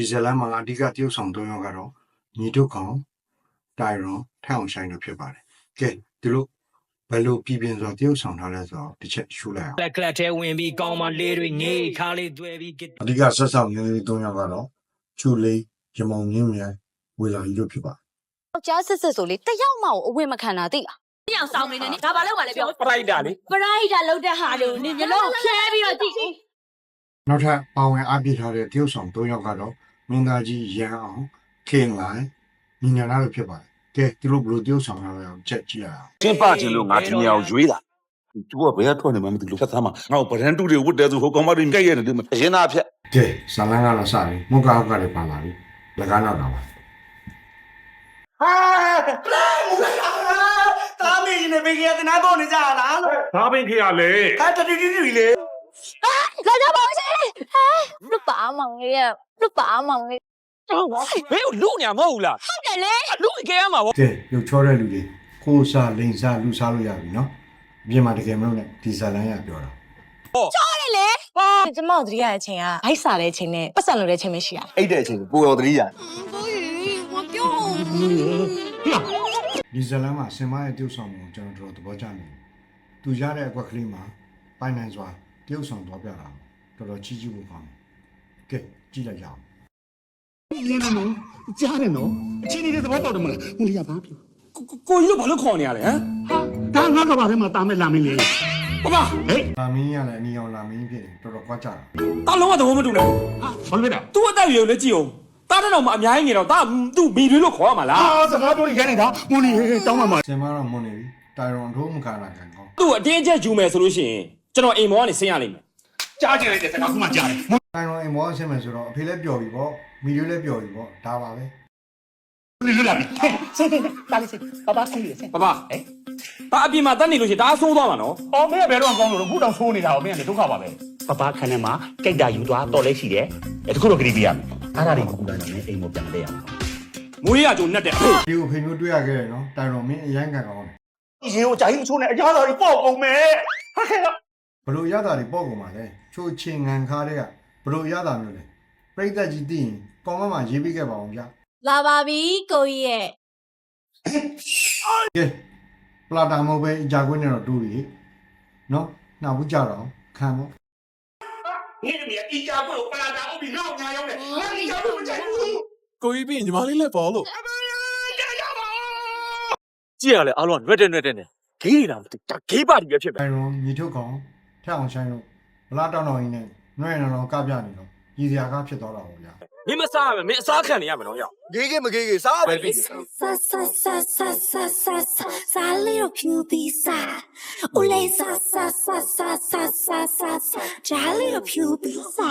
ဒီဇလန်မှာအဓိကတရုပ်ဆောင်၃ယောက်ကတော့ညီတို့ကောင်တိုင်ရွန်ထအောင်ဆိုင်တို့ဖြစ်ပါတယ်ကဲဒီလိုဘယ်လိုပြည်ပြင်းစွာတရုပ်ဆောင်ထားလဲဆိုတော့တစ်ချက်ရှုလိုက်အောင်လက်ကလက်ထဲဝင်ပြီးကောင်းမလေးတွေငေးခါလေးတွေ့ပြီးကစ်အဓိကဆက်ဆောင်ရင်းလေး၃ယောက်ကတော့ချူလေးရမောင်ငင်းမြိုင်ဝေလာကြီးတို့ဖြစ်ပါတယ်ယောက်ျားစစ်စစ်ဆိုလေတယောက်မှကိုအဝတ်မခံတာသိလား။ပြောင်ဆောင်နေနေဒါဘာလို့ပါလဲပြောပရိုက်တာလေ။ပရိုက်တာလောက်တဲ့ဟာတွေကိုနင်မျိုးလုံးဖြဲပြီးတော့ကြည့် နောက်ထပ်ပါဝင်အပြည့်ထားတဲ့တရုပ်ဆောင်၃ယောက်ကတော့မင်းသားကြီးရန်အောင်ခင်လိုင်းညီညာနာတို့ဖြစ်ပါတယ်ကဲသူတို့ဘယ်လိုတရုပ်ဆောင်ရလဲအောင်ချက်ကြည့်ရအောင်ကျင်းပခြင်းလို့ငါဒီနေရာကိုရွေးတာသူကဘယ်ကထွက်နေမှမသိလို့ဖြတ်သားမှာငါ့ကိုဗရန်တူတွေဝတ်တယ်ဆိုဟိုကောင်မတွေကြိုက်ရတယ်မအရင်သားဖြတ်ကဲဇလန်ကတော့စပြီမုတ်ကောက်ကလည်းပါလာပြီလကားနောက်တော့ပါတာမင်းနဲ့ဘေကရတနာပေါ်နေကြလားလို့ဘာပင်ခေရလဲဟာတတူတူတူလေ လာကြပါဦးရှင်ဟဲလူပါမောင်လေးရဲ့လူပါမောင်လေးဘယ်လူညာမဟုတ်ဘူးလားဟုတ်တယ်လေလူကဲရမှာဗောကဲရုပ်ချောတဲ့လူတွေခိုးစားလိန်စားလူစားလို့ရပြီနော်အပြင်မှာတကယ်မလို့နဲ့ဒီဇလန်ရပြောတာဟုတ်တယ်လေကျမတို့တတိယအချိန်ကဘိုက်စားတဲ့အချိန်နဲ့ပတ်စံလိုတဲ့အချိန်မရှိရအဲ့တဲ့အချိန်ကိုရောတတိယဒီဇလန်မှာဆင်မရဲ့တရုပ်ဆောင်ကိုကျွန်တော်တို့သဘောကျနေတယ်သူရတဲ့အကွက်ကလေးမှာပိုင်နိုင်စွာတ ရုပ်ဆောင်တော့ပြတာတော်တော်ချီးကျူးဖို့ကောင်းတယ်ကဲကြည့်လိုက်ရအောင်လဲနော်ကြားတယ်နော်အချင်းနေတဲ့သဘောပေါက်တယ်မလားဟိုလေးကဘာပြောကိုကြီးတို့ဘာလို့ခေါ်နေရလဲဟမ်ဒါငါကဘာထဲမှာတာမဲ့လာမင်းလေးပပဟေးလာမင်းရလည်းအနီအောင်လာမင်းဖြစ်တယ်တော်တော်ကွာကြတာတာလုံးဝသဘောမတူနဲ့ဟာဘာလို့လဲတာသူ့အတက်အရွယ်ကိုလည်းကြည့်အောင်တားတဲ့တော့မှအများကြီးနေတော့တာသူ့မိတွေလို့ခေါ်ရမှာလားအာစကားပြောရနေတာမွန်လေးတောင်းပါမှာဆင်မတော့မွန်နေပြီတိုင်ရွန်ထိုးမခါလာကန်ကောင်းသူ့အတင်းကျပ်ယူမယ်ဆိုလို့ရှိရင် ကျွန်တော်အိမ်မောကနေဆင်းရလိမ့်မယ်ကြားကျင်လိုက်တဲ့စကားခုမှကြားတယ်တိုင်ရွန်အိမ်မောဆင်းမယ်ဆိုတော့အဖေလည်းပျော်ပြီပေါ့မိလေးလည်းပျော်ပြီပေါ့ဒါပါပဲလေးလွတ်လာပြီဆေးဆေးတားလေးဆေးဘာဘာဆေးလေးဆေးပပဟဲ့တာအပြင်မှာတက်နေလို့ရှိရင်ဒါအဆိုးသွားမှာနော်အော်မင်းကဘယ်တော့ကောင်းလို့ခုတောင်ဆိုးနေတာဟောမင်းကလေဒုက္ခပါပဲပပခန်းထဲမှာကြိုက်တာယူသွားတော်လဲရှိတယ်အဲတခုတော့ဂရီပြရမယ်အားရတွေကူလာနေအိမ်ကိုပြန်လဲရအောင်မွေးရကြုံနဲ့တဲ့အဖေဒီကိုဖေမျိုးတွေ့ရခဲ့တယ်နော်တိုင်ရွန်မင်းအရန်ကန်ကောင်းတယ် ရေကိုဂျာကြီးမချိုးနဲ့အရာတော်ကြီးပေါ့အောင်မယ်ဟာခဲတော့ဘ လို့ရတာတွေပေါ့ကုန်ပါလေချိုးချင်းငံခါတဲ့ကဘလို့ရတာမျိုးလဲပြိသက်ကြီးသိရင်ကောင်းမမှာရေးပေးခဲ့ပါအောင်ဗျာလာပါပြီကိုကြီးရဲ့ကဲပလာတာမဟုတ်ပဲအကြကွင်းနဲ့တော့တူပြီနော်နောက်ဘူးကြတော့ခံပေါ့နေနေအီဂျာကိုပလာတာအုပ်ပြီးနောက်ညာရောက်တယ်ငါအီဂျာကိုမကြိုက်ဘူးကိုကြီးပြီးညီမလေးလည်းပေါ်လို့ကြားရပါကြည့်ရလဲအားလုံးကရွက်တဲ့ရွက်တဲ့နဲ့ဂေးနေတာမသိဒါဂေးပါတီပဲဖြစ်မယ်တိုင်ရွန်ညီထုတ်ကောင် ထက်အောင်ဆိုင်လို့ဘလာတောင်းတော်ရင်းနဲ့နှွဲ့နော်ကပြနေတော့ရည်စရာကဖြစ်သွားတာပေါ့ဗျာမင်းမစားရမယ်မင်းအစားခံနေရမယ်နော်ရောက်ဂေးဂေးမဂေးဂေးစားပဲပြီ sa sa sa sa sa sa sa sa little puppy sa Ule sa sa sa sa sa sa sa sa ja little puppy sa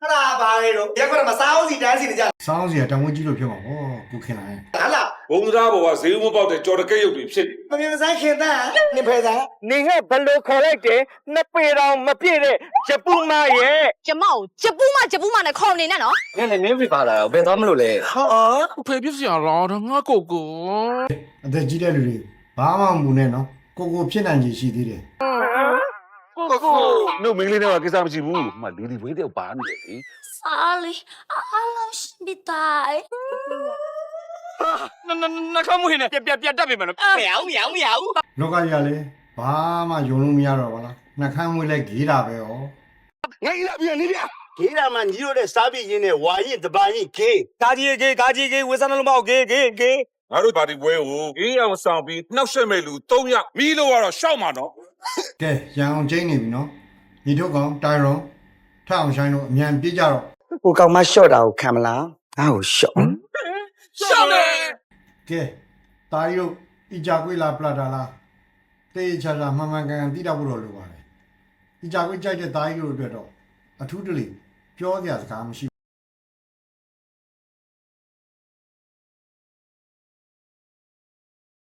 ဟလာပါလေတော့ရက်ခွက်မှာစားအောင်စီတန်းစီနေကြစောင်းစီကတန်ဝင်းကြီးလို့ဖြစ်မှာပေါ့ကိုခင်လိုက်ဟာလား ဘုံသားဘောကဈေးမပေါက်တဲ့ကြော်တကက်ရုပ်တွေဖြစ်နေမမြင်မဆိုင်ခင်တန်းနင်ဖယ်သားနေဟဲ့ဘယ်လိုခေါ်လိုက်တယ်နှစ်ပေတောင်မပြည့်တဲ့ရပူမရဲ့ကျမကိုဂျပူးမဂျပူးမနဲ့ခေါ်နေနဲ့နော်နင်လည်းနင်းပြပါလာတော့ဘယ်သွားမလို့လဲဟာဖေပြစ်စရာလားဒါငါကိုကိုအသက်ကြီးတဲ့လူတွေဘာမှမမူနဲ့နော်ကိုကိုဖြစ်နိုင်ခြေရှိသေးတယ်ကိုကိုနှုတ်မင်းလေးတော့ကိစ္စမရှိဘူးမှလူဒီဝေးတဲ့ပါနေတယ်လေ Sally I love bitay နနနခမွေးနဲ့ပြပြပြတတ်ပြီမလို့မြောင်မြောင်မြောင်လောကကြီးကလည်းဘာမှယုံလို့မရတော့ပါလားနှခမ်းမွေးလဲဂေးတာပဲရောငါကြီးလာပြန်နေဗျာဂေးတာမှညီတို့တဲ့စားပြည့်ရင်းနဲ့ဝါရင်တပါရင်ဂေးကာကြီးကေကာကြီးကေဝေစနလုံးမောက်ကေကေကေငါတို့ပါတီပွဲကိုအေးအောင်ဆောင်ပြီးနှောက်ရှက်မဲ့လူ၃ယောက်မီးလို့ကတော့ရှောက်မှာနော်ကဲရန်အောင်ကျင်းနေပြီနော်ညီထုတ်ကောင်တိုင်ရွန်ထက်အောင်ဆိုင်လို့အမြန်ပြေးကြတော့ကိုကောင်မရှော့တာကိုခံမလားငါ့ကိုရှော့ ရှောက်တယ်ကဲတာရီတို့အကြကွေးလားပလာတာလားတေးချာချာမှန်မှန်ကန်ကန်တိတော့ဖို့တော့လိုပါတယ်အကြကွေးကြိုက်တဲ့တာရီတို့အတွက်တော့အထူးတလေပြောစရာစကားမရှိ